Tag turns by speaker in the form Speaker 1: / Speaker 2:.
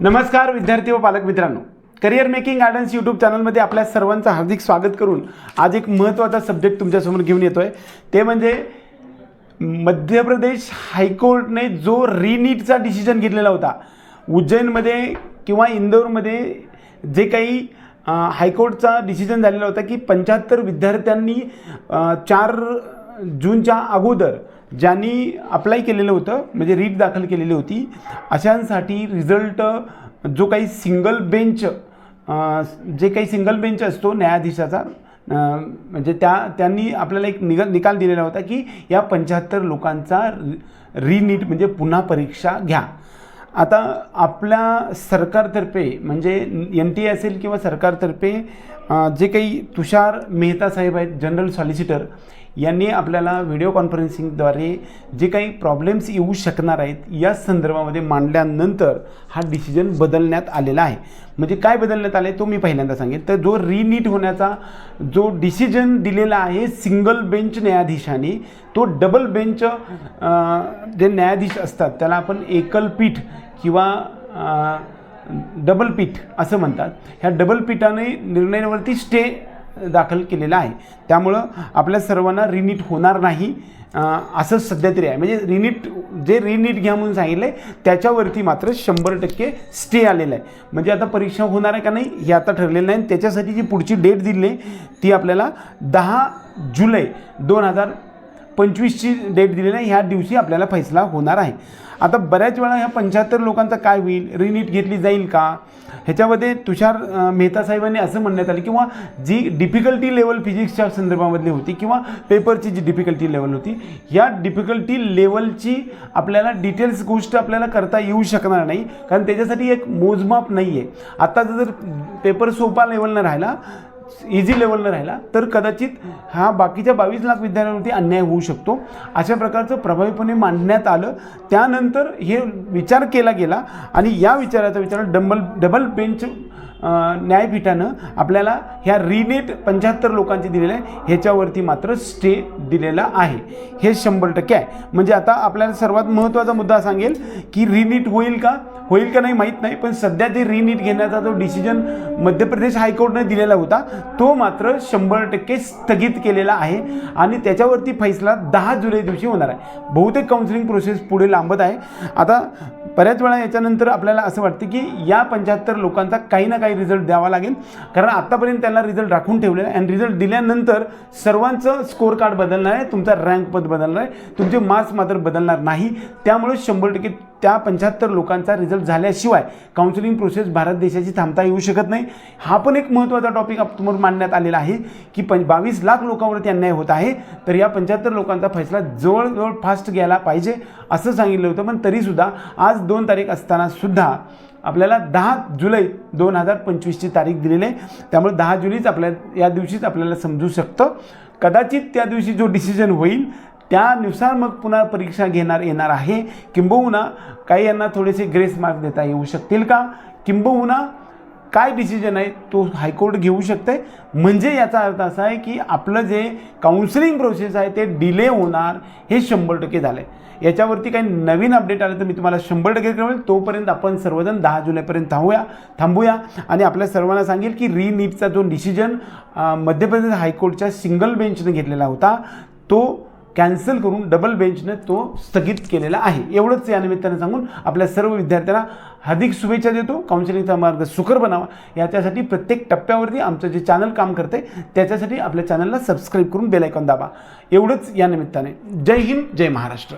Speaker 1: नमस्कार विद्यार्थी व पालक मित्रांनो. करिअर मेकिंग गार्डन्स यूट्यूब चॅनलमध्ये आपल्या सर्वांचं हार्दिक स्वागत करून आज एक महत्त्वाचा सब्जेक्ट तुमच्यासमोर घेऊन येतो आहे ते म्हणजे मध्य प्रदेश हायकोर्टने जो रिनीटचा डिसिजन घेतलेला होता उज्जैनमध्ये किंवा इंदोरमध्ये जे काही हायकोर्टचा डिसिजन झालेला होता की पंच्याहत्तर विद्यार्थ्यांनी चार जूनच्या अगोदर ज्यांनी अप्लाय केलेलं होतं म्हणजे रीट दाखल केलेली होती अशांसाठी रिझल्ट जो काही सिंगल बेंच जे काही सिंगल बेंच असतो न्यायाधीशाचा म्हणजे त्या त्यांनी आपल्याला एक निग निकाल दिलेला होता की या पंच्याहत्तर लोकांचा रिनीट म्हणजे पुन्हा परीक्षा घ्या आता आपल्या सरकारतर्फे म्हणजे एन टी असेल किंवा सरकारतर्फे जे काही तुषार मेहता साहेब आहेत जनरल सॉलिसिटर यांनी आपल्याला व्हिडिओ कॉन्फरन्सिंगद्वारे जे काही प्रॉब्लेम्स येऊ शकणार आहेत या संदर्भामध्ये मांडल्यानंतर हा डिसिजन बदलण्यात आलेला आहे. म्हणजे काय बदलण्यात आले तो मी पहिल्यांदा सांगेन. तर जो रिनीट होण्याचा जो डिसिजन दिलेला आहे सिंगल बेंच न्यायाधीशाने तो डबल बेंच जे न्यायाधीश असतात त्याला आपण एकल पीठ किंवा डबल पीठ असं म्हणतात. ह्या डबल पीठाने निर्णयावरती स्टे दाखल केलेला आहे. त्यामुळं आपल्या सर्वांना रिनीट होणार नाही असं सध्या तरी आहे. म्हणजे रिनीट जे रिनीट घ्या म्हणून सांगितलं आहे त्याच्यावरती मात्र शंभर टक्के स्टे आलेला आहे. म्हणजे आता परीक्षा होणार आहे का नाही हे आता ठरलेलं नाही. आणि त्याच्यासाठी जी पुढची डेट दिली आहे ती आपल्याला दहा जुलै दोन हजार पंचवीसची डेट दिलेली आहे ह्या दिवशी आपल्याला फैसला होणार आहे. आता बऱ्याच वेळा ह्या पंच्याहत्तर लोकांचा काय होईल? रिनीट घेतली जाईल का? ह्याच्यामध्ये तुषार मेहता साहेबांनी असं म्हणण्यात आलं किंवा जी डिफिकल्टी लेवल फिजिक्सच्या संदर्भामधली होती किंवा पेपरची जी डिफिकल्टी लेवल होती या डिफिकल्टी लेवलची आपल्याला डिटेल्स गोष्ट आपल्याला करता येऊ शकणार नाही कारण त्याच्यासाठी एक मोजमाप नाही आहे आत्ताचा जर पेपर सोपा लेवलनं राहिला इझी लेवलनं राहिला तर कदाचित हा बाकीच्या बावीस लाख विद्यार्थ्यांवरती अन्याय होऊ शकतो. अशा प्रकारचं प्रभावीपणे मांडण्यात आलं. त्यानंतर हे विचार केला गेला आणि या विचाराचा विचार डबल डबल बेंच न्यायपीठानं आपल्याला ह्या रिनेट पंच्याहत्तर लोकांची दिलेलं आहे. ह्याच्यावरती मात्र स्टे दिलेला आहे. हे शंभर टक्के आहे. म्हणजे आता आपल्याला सर्वात महत्त्वाचा मुद्दा सांगेल की रिनीट होईल का? होईल का नाही माहीत नाही पण सध्या ते रिनीट घेण्याचा जो डिसिजन मध्य प्रदेश हायकोर्टने दिलेला होता. तो मात्र शंभर टक्के स्थगित केलेला आहे आणि त्याच्यावरती फैसला दहा जुलै दिवशी होणार आहे. बहुतेक काउन्सिलिंग प्रोसेस पुढे लांबत आहे. आता बऱ्याच वेळा याच्यानंतर आपल्याला असं वाटतं की या पंच्याहत्तर लोकांचा काही ना काही रिझल्ट द्यावा लागेल. कारण आत्तापर्यंत त्यांना रिझल्ट राखून ठेवलेला आहे. आणि रिझल्ट दिल्यानंतर सर्वांचं स्कोअर कार्ड बदलणार आहे. तुमचा रँक पद बदलणार आहे. तुमचे मार्क्स मात्र बदलणार नाही. त्यामुळे शंभर टक्के त्या पंच्याहत्तर लोकांचा रिझल्ट झाल्याशिवाय काउन्सिलिंग प्रोसेस भारत देशाची थांबता येऊ शकत नाही. हा पण एक महत्त्वाचा टॉपिक समोर मांडण्यात आलेला आहे की पं बावीस लाख लोकांवरती अन्याय होत आहे तर या पंच्याहत्तर लोकांचा फैसला जवळजवळ फास्ट घ्यायला पाहिजे असं सांगितलं होतं. पण तरीसुद्धा आज दोन तारीख असताना सुद्धा आपल्याला दहा जुलै दोन हजार पंचवीसची तारीख दिलेली आहे. त्यामुळे दहा जुलैच आपल्या या दिवशीच आपल्याला समजू शकतं. कदाचित त्या दिवशी जो डिसिजन होईल त्यानुसार मग पुन्हा परीक्षा घेणार येणार आहे. किंबहुना काही यांना थोडेसे ग्रेस मार्क देता येऊ शकतील का? किंबहुना काय डिसिजन आहे तो हायकोर्ट घेऊ शकते म्हणजे याचा अर्थ असा आहे की आपलं जे काउन्सिलिंग प्रोसेस आहे ते डिले होणार हे शंभर टक्के झालं आहे याच्यावरती काही नवीन अपडेट आलं तर मी तुम्हाला शंभर टक्के कळवेल. तोपर्यंत आपण सर्वजण दहा जुलैपर्यंत थांबूया थांबूया. आणि आपल्या सर्वांना सांगेल की रीनीटचा जो डिसिजन मध्य प्रदेश हायकोर्टच्या सिंगल बेंचने घेतलेला होता तो कॅन्सल करून डबल बेंचने तो स्थगित केलेला आहे. एवढंच या निमित्ताने सांगून आपल्या सर्व विद्यार्थ्यांना हार्दिक शुभेच्छा देतो. काउन्सिलिंगचा मार्ग सुकर बनावा. याच्यासाठी प्रत्येक टप्प्यावरती आमचं जे चॅनल काम करते त्याच्यासाठी आपल्या चॅनलला सबस्क्राईब करून बेलायकॉन दाबा. एवढंच या निमित्ताने. जय हिंद जय महाराष्ट्र.